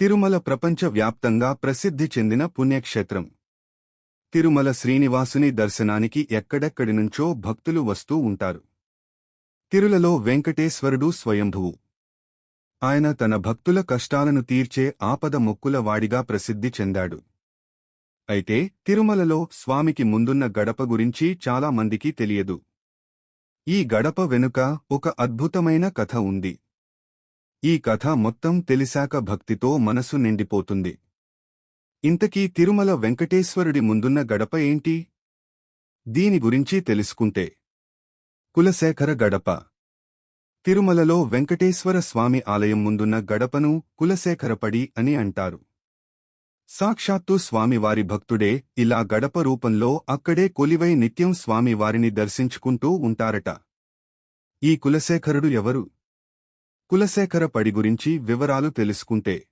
తిరుమల ప్రపంచ వ్యాప్తంగా ప్రసిద్ధి చెందిన పుణ్యక్షేత్రం. తిరుమల శ్రీనివాసుని దర్శనానికి ఎక్కడెక్కడి నుంచో భక్తులు వస్తూ ఉంటారు. తిరులలో వెంకటేశ్వరుడు స్వయంభువు. ఆయన తన భక్తుల కష్టాలను తీర్చే ఆపద మొక్కుల వాడిగా ప్రసిద్ధి చెందాడు. అయితే తిరుమలలో స్వామికి ముందున్న గడప గురించి చాలా మందికి తెలియదు. ఈ గడప వెనుక ఒక అద్భుతమైన కథ ఉంది. ఈ కథ మొత్తం తెలిసాక భక్తితో మనసు నిండిపోతుంది. ఇంతకీ తిరుమల వెంకటేశ్వరుడి ముందున్న గడప ఏంటి? దీని గురించి తెలుసుకుంటే. కులశేఖర గడప. తిరుమలలో వెంకటేశ్వర స్వామి ఆలయం ముందున్న గడపను కులశేఖరపడి అని అంటారు. సాక్షాత్తు స్వామివారి భక్తుడే ఇలా గడప రూపంలో అక్కడే కొలివై నిత్యం స్వామివారిని దర్శించుకుంటూ ఉంటారట. ఈ కులశేఖరుడు ఎవరు? కులశేఖర పడి గురించి వివరాలు తెలుసుకుంటే.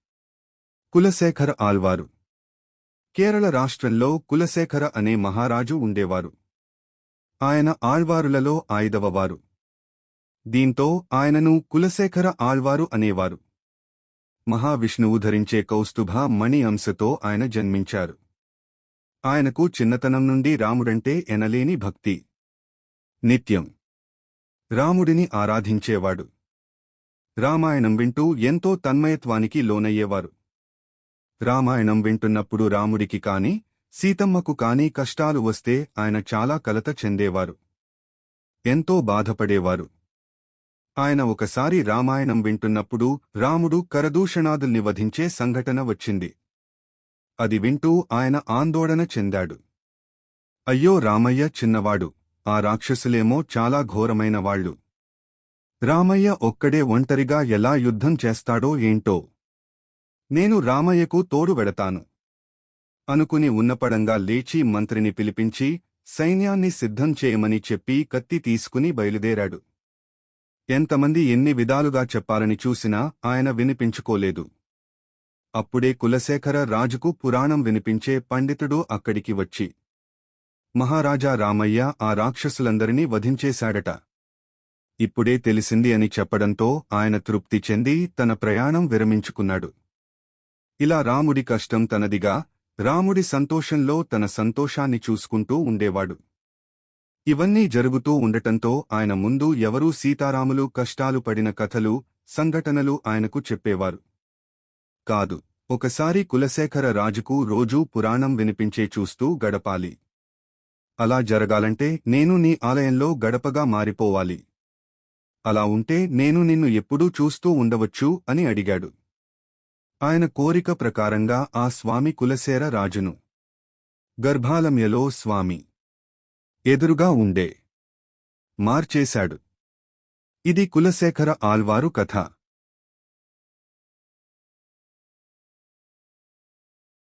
కులశేఖర ఆల్వారు కేరళ రాష్ట్రంలో కులశేఖర అనే మహారాజు ఉండేవారు. ఆయన ఆళ్వారులలో ఐదవవారు. దీంతో ఆయనను కులశేఖర ఆళ్వారు అనేవారు. మహావిష్ణువు ధరించే కౌస్తుభ మణి అంశతో ఆయన జన్మించారు. ఆయనకు చిన్నతనం నుండి రాముడంటే ఎనలేని భక్తి. నిత్యం. రాముడిని ఆరాధించేవాడు. రామాయణం వింటూ ఎంతో తన్మయత్వానికి లోనయ్యేవారు. రామాయణం వింటున్నప్పుడు రాముడికి కాని సీతమ్మకు కాని కష్టాలు వస్తే ఆయన చాలా కలత చెందేవారు. ఎంతో బాధపడేవారు. ఆయన ఒకసారి రామాయణం వింటున్నప్పుడు రాముడు కరదూషణాదుల్ని వధించే సంఘటన వచ్చింది. అది వింటూ ఆయన ఆందోళన చెందాడు. అయ్యో రామయ్య చిన్నవాడు ఆ రాక్షసులేమో చాలా ఘోరమైన వాళ్ళు. రామయ్య ఒక్కడే ఒంటరిగా ఎలా యుద్ధం చేస్తాడో ఏంటో. నేను రామయ్యకు తోడు వెడతాను. అనుకుని ఉన్నపడంగా లేచి మంత్రిని పిలిపించి సైన్యాన్ని సిద్ధం చేయమని చెప్పి కత్తి తీసుకుని బయలుదేరాడు. ఎంతమంది ఎన్ని విధాలుగా చెప్పాలని చూసినా ఆయన వినిపించుకోలేదు. అప్పుడే కులశేఖర రాజుకు పురాణం వినిపించే పండితుడు అక్కడికి వచ్చి మహారాజా రామయ్య ఆ రాక్షసులందరినీ వధించేశాడట. ఇప్పుడే తెలిసింది అని చెప్పడంతో ఆయన తృప్తి చెంది తన ప్రయాణం విరమించుకున్నాడు. ఇలా రాముడి కష్టం తనదిగా రాముడి సంతోషంలో తన సంతోషాన్ని చూసుకుంటూ ఉండేవాడు. ఇవన్నీ జరుగుతూ ఉండటంతో ఆయన ముందు ఎవరూ సీతారాములు కష్టాలు పడిన కథలు సంఘటనలు ఆయనకు చెప్పేవారు. కాదు ఒకసారి కులశేఖర రాజుకు రోజూ పురాణం వినిపించే చూస్తూ గడపాలి. అలా జరగాలంటే నేను నీ ఆలయంలో గడపగా మారిపోవాలి. అలా ఉంటే నేను నిన్ను ఎప్పుడూ చూస్తూ ఉండవచ్చు అని అడిగాడు. ఆయన కోరిక ప్రకారంగా ఆ స్వామి కులశేర రాజును. గర్భాలమ్యలో స్వామి. ఎదురుగా ఉండే. మార్చేశాడు. ఇది కులశేఖర ఆల్వారు కథ.